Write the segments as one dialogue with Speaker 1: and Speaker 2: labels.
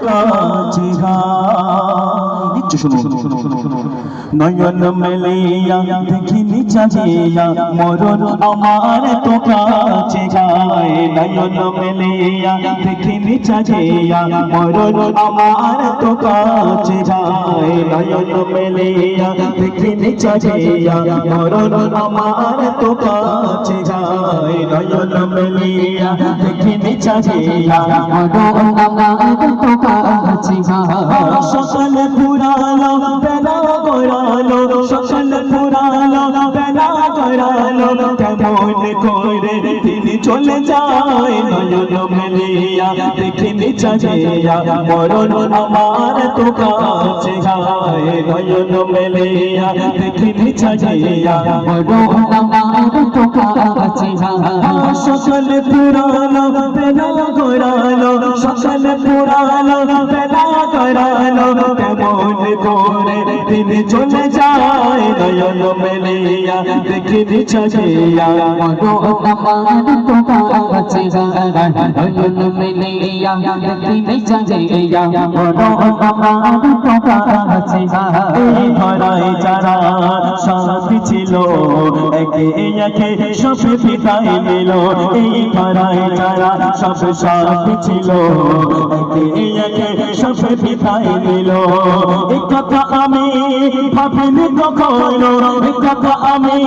Speaker 1: কাছে নিচ্ছ শুনো নয়ন মেলিয়া দেখিনি চাহিয়া মরণ আমার তো কাছে গায় নয়ন মেলিয়া দেখিনি চাহিয়া মরণ আমার তো কাছে যায়, নয়ন মেলিয়া দেখিনি চাহিয়া মরণ আমার তো কাছে যায়, নয়ন মেলিয়া দেখিনি চাহিয়া মরণ আমার তো কাছে যায়। সকল পুরালো বেলা করালো সকল পুরালো বেলা করালো কেমন করে তিনি চলে যায় নয়ন মেলিয়া, দেখিনি চাহিয়া, মরণ আমার তো কাছে নয়ন মেলিয়া মরণ তো কাছে সকল পুরালো বেলা করালো সকল করালো কেমন করে তিনি চলে যায় নয়ন মেলিয়া দেখিনি চাহিয়া
Speaker 2: মরণ আমার তো কাছে নয়ন মিলিয়া দেখিনি চাহিয়া মরণ আমার তো কাছে
Speaker 1: ধরায় যারা সাথী ছিল একে একে সব বিদায় নিল। এই ধরায় যারা সব সাথী ছিল একে একে সব বিদায় নিল। কথা আমি ভাবিনি কখনো কথা আমি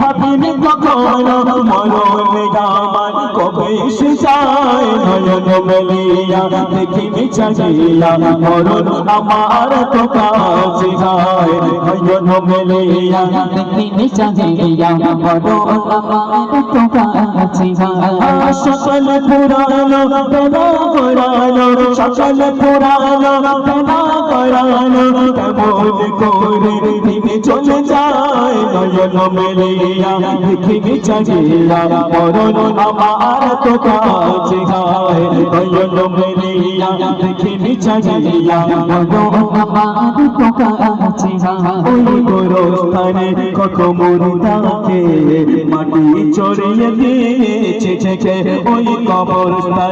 Speaker 1: ভাবিনি কখনো মরণে কবে এসে যায়। নয়ন মেলিয়া দেখিনি চাহিয়া মরণ আমার তো পুরানো পুরানো করে তিনি চলে যায় নয়ন মেলিয়া দেখিনি চাহিয়া মরণ আমার তো কাছে যায় নয়ন মেলিয়া দেখিনি চাহিয়া মরণ
Speaker 2: আমার তো কাছে
Speaker 1: ওই গোরস্থানে কত মুরিদাকে মাটি চড়িয়ে দিয়েছে ওই কবরস্থানে